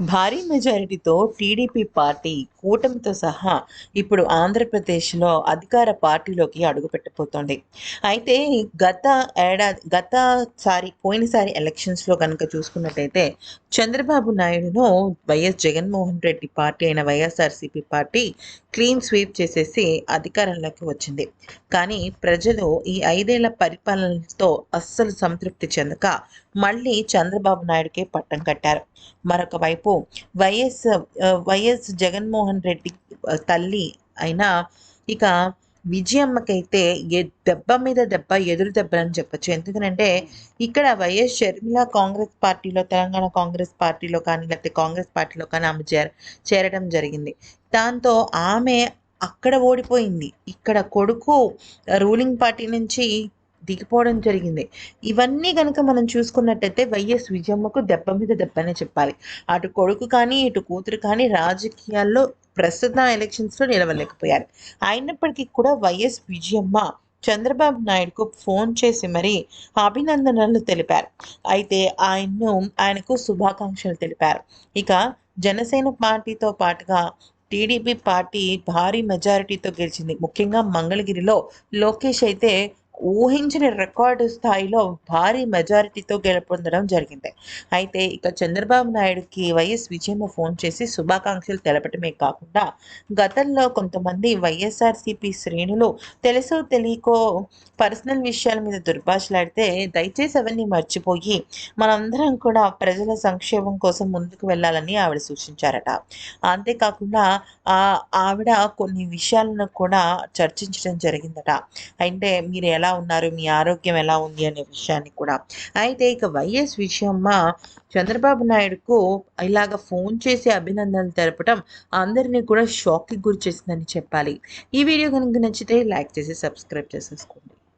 భారీ మెజారిటీతో TDP party కూటమితో సహా ఇప్పుడు ఆంధ్రప్రదేశ్లో అధికార పార్టీలోకి అడుగుపెట్టబోతోంది. అయితే గత ఏడాది గతసారి పోయినసారి ఎలక్షన్స్లో కనుక చూసుకున్నట్టయితే చంద్రబాబు నాయుడును వైఎస్ జగన్మోహన్ రెడ్డి పార్టీ అయిన వైఎస్ఆర్సీపీ పార్టీ క్లీన్ స్వీప్ చేసేసి అధికారంలోకి వచ్చింది. కానీ ప్రజలు ఈ ఐదేళ్ళ పరిపాలనతో అస్సలు సంతృప్తి చెందక మళ్ళీ చంద్రబాబు నాయుడుకే పట్టం కట్టారు. మరొక వైపు వైఎస్ వైఎస్ జగన్మోహన్ రెడ్డి తల్లి అయిన ఇక విజయమ్మకైతే ఏ దెబ్బ మీద దెబ్బ ఎదురు దెబ్బ అని చెప్పొచ్చు. ఎందుకంటే ఇక్కడ వైఎస్ షర్మిల కాంగ్రెస్ పార్టీలో తెలంగాణ కాంగ్రెస్ పార్టీలో కానీ లేకపోతే కాంగ్రెస్ పార్టీలో కానీ ఆమె చేర చేరడం జరిగింది. దాంతో ఆమె అక్కడ ఓడిపోయింది. ఇక్కడ కొడుకు రూలింగ్ పార్టీ నుంచి దిగిపోవడం జరిగింది. ఇవన్నీ కనుక మనం చూసుకున్నట్టయితే వైఎస్ విజయమ్మకు దెబ్బ మీద దెబ్బనే చెప్పాలి. అటు కొడుకు కానీ ఇటు కూతురు కానీ రాజకీయాల్లో ప్రస్తుత ఎలక్షన్స్లో నిలవలేకపోయారు. అయినప్పటికీ కూడా వైఎస్ విజయమ్మ చంద్రబాబు నాయుడుకు ఫోన్ చేసి మరీ అభినందనలు తెలిపారు. అయితే ఆయన్ను ఆయనకు శుభాకాంక్షలు తెలిపారు. ఇక జనసేన పార్టీతో పాటుగా టీడీపీ పార్టీ భారీ మెజారిటీతో గెలిచింది. ముఖ్యంగా మంగళగిరిలో లోకేష్ అయితే ఊహించిన రికార్డు స్థాయిలో భారీ మెజారిటీతో గెలుపొందడం జరిగింది. అయితే ఇక చంద్రబాబు నాయుడుకి వైఎస్ విజయమ్మ ఫోన్ చేసి శుభాకాంక్షలు తెలపటమే కాకుండా గతంలో కొంతమంది వైఎస్ఆర్సీపీ శ్రేణులు తెలుసో తెలియకో పర్సనల్ విషయాల మీద దుర్భాషలాడితే దయచేసి అవన్నీ మర్చిపోయి మనందరం కూడా ప్రజల సంక్షేమం కోసం ముందుకు వెళ్ళాలని ఆవిడ సూచించారట. అంతేకాకుండా ఆవిడ కొన్ని విషయాలను కూడా చర్చించడం జరిగిందట. అంటే మీరు ఎలా ఎలా ఉన్నారు? మీ ఆరోగ్యం ఎలా ఉంది? అనే విషయాన్ని కూడా. అయితే ఇక వైఎస్ విషయమ్మ చంద్రబాబు నాయుడుకు ఇలాగ ఫోన్ చేసి అభినందనలు తెలపడం అందరినీ కూడా షాక్కి గురి చేసిందని చెప్పాలి. ఈ వీడియో కనుక నచ్చితే లైక్ చేసి సబ్స్క్రైబ్ చేసేసుకోండి.